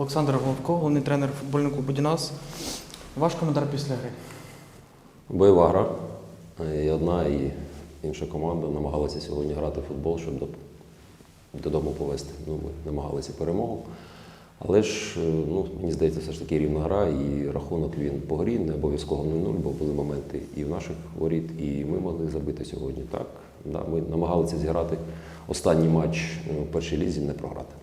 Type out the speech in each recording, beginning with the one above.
Олександр Головко, головний тренер футбольного клубу Дінас. Ваш коментар після гри. Бойова гра. І одна, і інша команда намагалася сьогодні грати в футбол, щоб додому повезти. Ну, ми намагалися перемогу. Але ж, е, ну, мені здається, все ж таки рівна гра, і рахунок він по грі, не обов'язково 0-0, бо були моменти і в наших воріт, і ми могли забити сьогодні. Так, да, ми намагалися зіграти останній матч е, в першій лізі, не програти.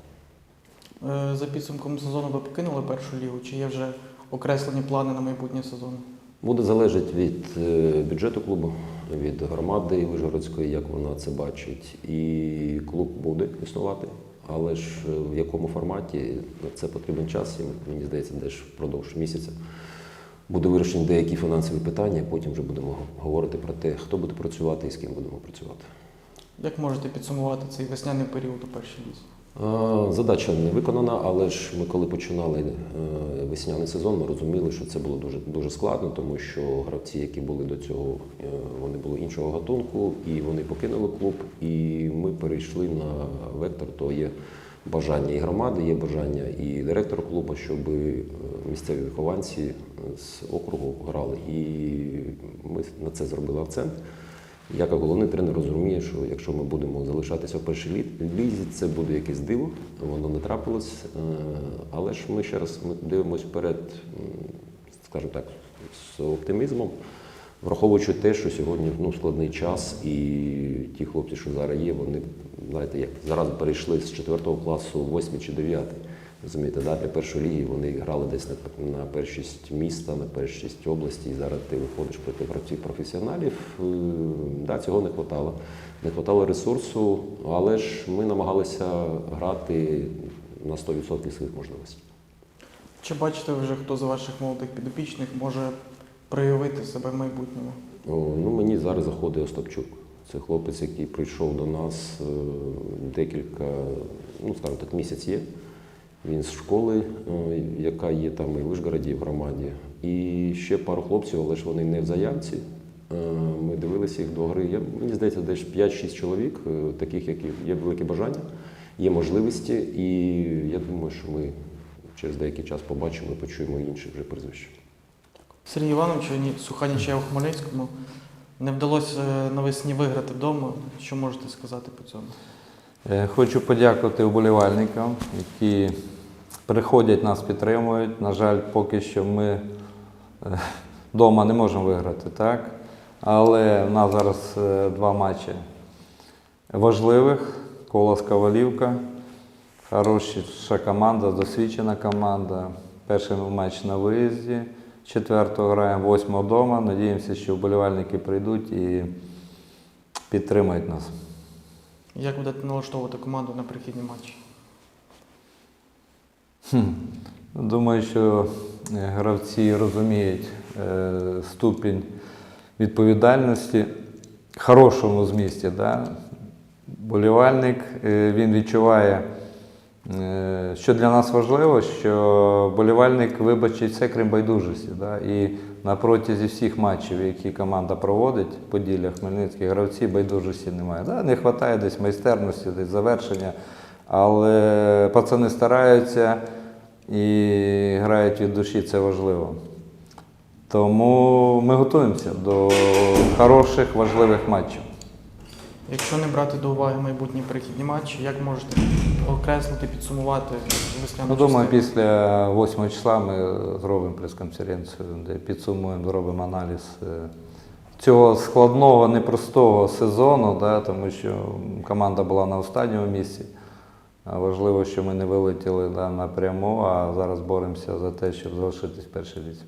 Е, За підсумком сезону ви покинули першу лігу, чи є вже окреслені плани на майбутній сезон? Буде залежати від е, бюджету клубу, від громади Вижгородської, як вона це бачить. І клуб буде існувати, але ж е, в якому форматі це потрібен час, і мені здається, десь впродовж місяця буде вирішені деякі фінансові питання, потім вже будемо говорити про те, хто буде працювати і з ким будемо працювати. Як можете підсумувати цей весняний період у першій лізі? Е, Задача не виконана, але ж ми коли починали е, весняний сезон, ми розуміли, що це було дуже дуже складно, тому що гравці, які були до цього, е, вони були іншого гатунку, і вони покинули клуб. І ми перейшли на вектор, то є бажання і громади, є бажання і директора клубу, щоб місцеві вихованці з округу грали. І ми на це зробили акцент. Я як головний тренер розумію, що якщо ми будемо залишатися в першій лізі, це буде якесь диво, воно не трапилось. Е, Але ж ми ще раз ми дивимося вперед, скажімо так, з оптимізмом, враховуючи те, що сьогодні ну, складний час, і ті хлопці, що зараз є, вони знаєте, як зараз перейшли з 4 класу в 8 чи 9. Розумієте, да? для першої ліги вони грали десь на, на першість міста, на першість області, і зараз ти виходиш проти гравців професіоналів. Е, Да, цього не вистачало. Не вистачало ресурсу, але ж ми намагалися грати на 100% своїх можливостей. Чи бачите ви вже, хто з ваших молодих підопічних може проявити себе в майбутньому? О, Ну, мені зараз заходить Остапчук. Це хлопець, який прийшов до нас е, декілька, ну скажімо так, місяць є. Він з школи, е, яка є там і в Вишгороді, і в громаді. І ще пару хлопців, але ж вони не в заявці. Е, Ми дивилися їх до гри. Я, мені здається, десь 5-6 чоловік, е, таких, які є велике бажання, є можливості. І я думаю, що ми через деякий час побачимо і почуємо інші вже прізвища. Сергій Іванович, ні, суха у Хмельницькому. Не вдалося навесні виграти вдома. Що можете сказати по цьому? Е, Хочу подякувати вболівальникам, які приходять, нас підтримують. На жаль, поки що ми вдома не можемо виграти, так? Але в нас зараз е, два матчі важливих. Колос Ковалівка. Хороша команда, досвідчена команда. Перший матч на виїзді. Четвертого граємо, восьмого вдома. Надіємося, що вболівальники прийдуть і підтримають нас. Як будете налаштовувати команду на прихідні матчі? Думаю, що е, гравці розуміють е, ступінь відповідальності хорошому змісті. Да? Болівальник е, він відчуває, що для нас важливо, що болівальник вибачить все крім байдужості. Да? І на протязі всіх матчів, які команда проводить, Поділля, Хмельницький, гравці байдужості немає. Да? Не вистачає десь майстерності, десь завершення. Але пацани стараються і грають від душі, це важливо. Тому ми готуємося до хороших, важливих матчів. Якщо не брати до уваги майбутні перехідні матчі, як можете окреслити, підсумувати весняну Ну, думаю, частину? після 8 числа ми зробимо прес-конференцію, де підсумуємо, зробимо аналіз е, цього складного, непростого сезону, да, тому що команда була на останньому місці. Важливо, що ми не вилетіли да, напряму, а зараз боремося за те, щоб залишитись в першій лізі.